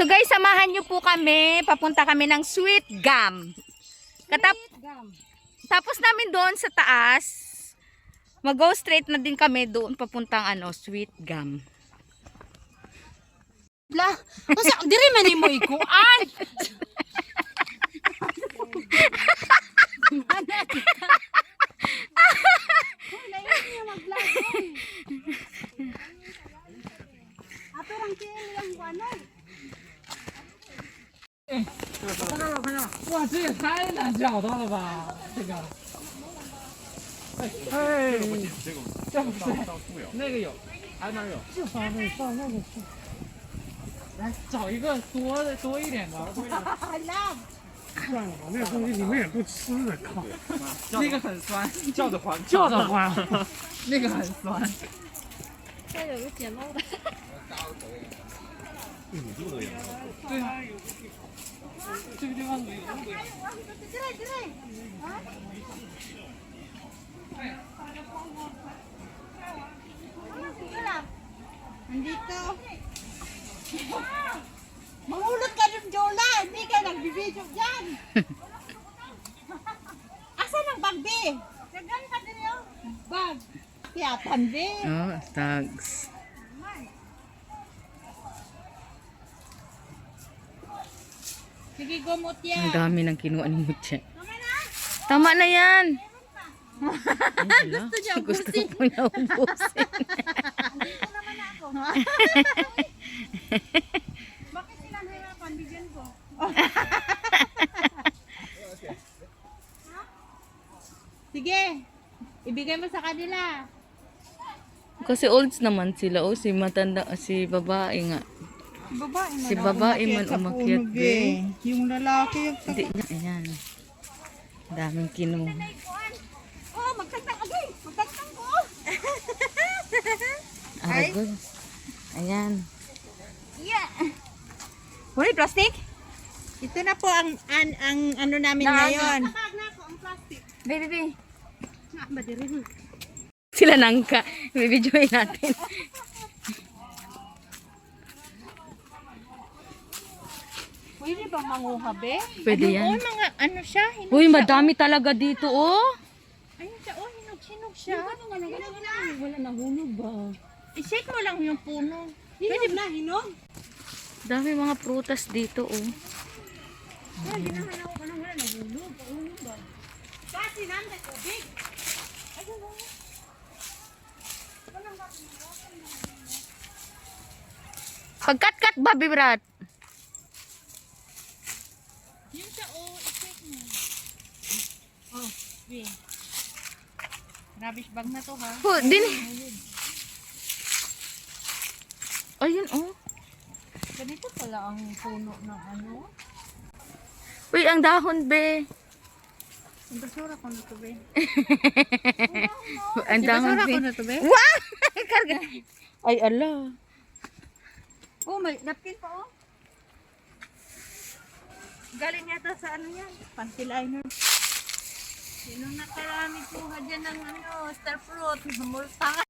So guys, samahan niyo po kami. Papunta kami ng Sweet Gum. Katap tapos namin doon sa taas, mag-go straight na din kami doon papuntang ano, Sweet Gum. La, masa diri man nimo ikuan. Ato lang kini ang ano. 哇，这也太难找到了吧？这个，哎，哎，这不是那个有，还哪有？这方面放那个去。来找一个多的多一点的，算了吧，那个东西你们也不吃的，靠！那个很酸，叫的欢，叫的欢。那个很酸。这有个简陋的。Nandito. Mahulot ka dun, Jola. Hindi ka nagbibidyo dyan. Asan ang bag, be? Dagan ka din yun. Bag. Tiyatan, be. Oh, tags. Sige, gumot Ang yan. dami ng kinuha ni Mucha. Tama na yan. Ay, hala. Gusto ko na ubusin. Bakit sila nahirapan? Bigyan ko. Sige. Ibigay mo sa kanila. Kasi olds naman sila. Oh, si matanda, si babae nga. Babae Si babae man umakyat, be. Yung lalaki yung Hindi niya, ayan. Daming kinuha. Oh, magtagtang agay. Magtagtang ko. Aragol. Ayan. Yeah. Wala plastic? Ito na po ang ang, ang ano namin ngayon. Nakag na ako ang plastic. Baby, baby. Nga ba diri? Sila nangka. Bibidyoin natin. Pwede bang manguha, be? Pwede Ayun, yan. Oh, mga ano siya? Hinog Uy, siya, madami talaga dito, oh. oh. Ayun siya, oh, hinog-hinog siya. Wala nahulog ba? I-shake mo lang yung puno. Pwede na, hinog? Dami mga prutas dito, oh. Kasi namin tubig. Pagkat-kat, Bobby Brat. Yun siya, oh, i-shake mo. Oh, be. Rubbish bag na to, ha? Oh, din. Ayun, oh. Ganito pala ang puno ng ano. Uy, ang dahon, be. Ang basura ko na to, be. Ang dahon, Basura be. ko na to, be. Wow! Karga. Ay, ala. Oh, may napkin pa, oh. Galing yata sa ano yan? Panty liner. Sino nakarami kuha dyan ng ano, star fruit, multa.